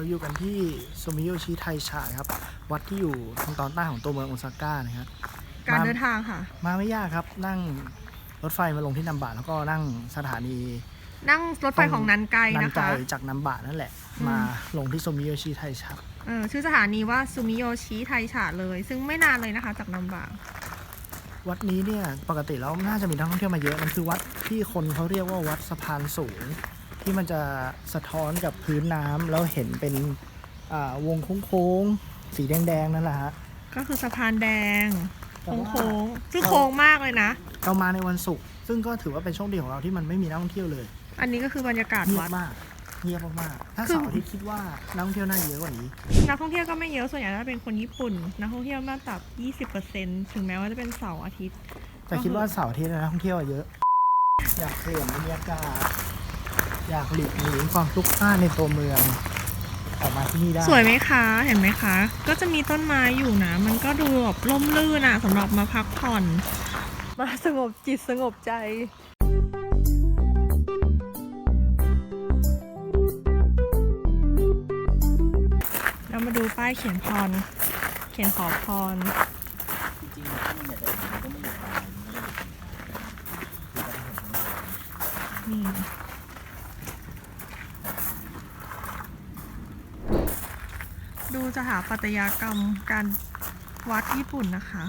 เราอยู่กันที่ซูมิโยชิไทชาครับ วัดที่อยู่ทางตอนใต้ของตัวเมืองโอซาก้านะครับการมาเดินทางค่ะ มาไม่ยากครับ นั่งรถไฟมาลงที่นัมบะแล้วก็นั่งสถานี นั่งรถไฟของนันไกนันะไกคะจากนัมบะนั่นแหละอืมมาลงที่ซูมิโยชิไทชาเออชื่อสถานีว่าซูมิโยชิไทฉะเลย ซึ่งไม่นานเลยนะคะจากนัมบะวัดนี้เนี่ยปกติแล้วน่าจะมีนักท่องเที่ยวมาเยอะ มันคือวัดที่คนเขาเรียกว่าวัดสะพานสูง ที่มันจะสะท้อนกับพื้นน้ำแล้วเห็นเป็นอ่าวงโค้งๆสีแดงๆนั่นแหละฮะ ก็คือสะพานแดงแต่โค้ว่างๆซึ่งโค้งมากเลยนะเรามาในวันศุกร์ซึ่งก็ถือว่าเป็นโชคดีของเราที่มันไม่มีนักท่องเที่ยวเลย อันนี้ก็คือบรรยากาศเงียวับดมากเงียบมากๆถ้าคือเสาร์อาทิตย์คิดว่านักท่องเที่ยวน่าจะเยอะกว่านี้ นักท่องเที่ยวก็ไม่เยอะส่วนใหญ่จะเป็นคนญี่ปุ่น นักท่องเที่ยวมากตับ20%ถึงแม้ว่าจะเป็นเสาร์อาทิตย์ แต่คิดว่าเสาร์อาทิตย์นักท่องเที่ยวเยอะ อยากเปลี่ยนบรรยากาศ อยากหลีกหนีความพลุกพล่านในตัวเมืองออกมาที่นี่ได้ สวยไหมคะ เห็นไหมคะ ก็จะมีต้นไม้อยู่นะ มันก็ดูแบบร่มรื่นอะสำหรับมาพักผ่อน มาสงบจิตสงบใจเรามาดูป้ายเขียนพร เขียนขอพร จริงๆถ้ามันอยากจะเห็นมันก็ไม่อยู่ตรงนั้นมันก็อยู่ตรงนี้นี่ ดูสถาปัตยกรรมการวัดญี่ปุ่นนะคะ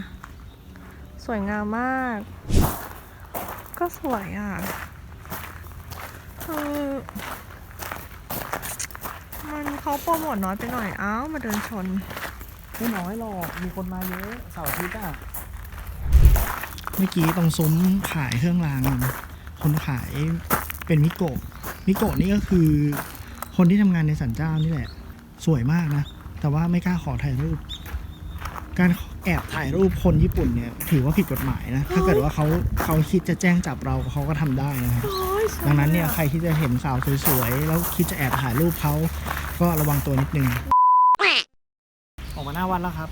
สวยงามมาก ก็สวยอะคือมันเขาโปรโมทน้อยไปหน่อยอ้าวมาเดินชน ไม่น้อยหรอก มีคนมาเยอะเสาร์อาทิตย์อะ เมื่อกี้ตรงซุ้มขายเครื่องราง คนขายเป็นมิโกะมิโกะนี่ก็คือ คนที่ทำงานในสันเจ้านี่แหละ สวยมากนะ แต่ว่าไม่กล้าขอถ่ายรูป การแอบถ่ายรูปคนญี่ปุ่นเนี่ย ถือว่าผิดกฎหมายนะ ถ้าเกิดว่าเขาเขาคิดจะแจ้งจับเราเขาก็ทำได้นะครับ ดังนั้นเนี่ยใครที่จะเห็นสาวสวยๆ แล้วคิดจะแอบถ่ายรูปเขาก็ระวังตัวนิดนึง ออกมาหน้าวัดแล้วครับ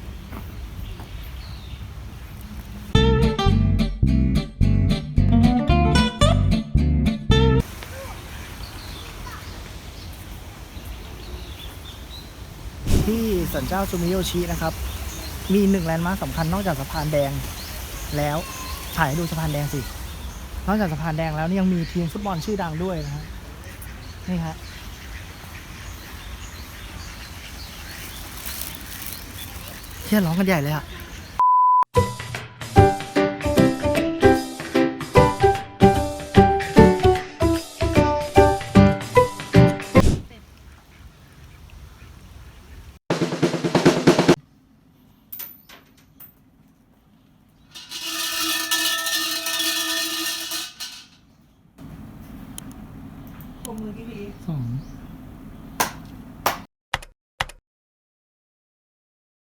สันเจ้าซูมิโยชินะครับ มีหนึ่งแลนด์มาร์คสำคัญนอกจากสะพานแดงแล้วถ่ายให้ดูสะพานแดงสิ นอกจากสะพานแดงแล้วนี่ยังมีทีมฟุตบอลชื่อดังด้วยนะฮะนี่ฮะเที่ยร้องกันใหญ่เลยอะ สอง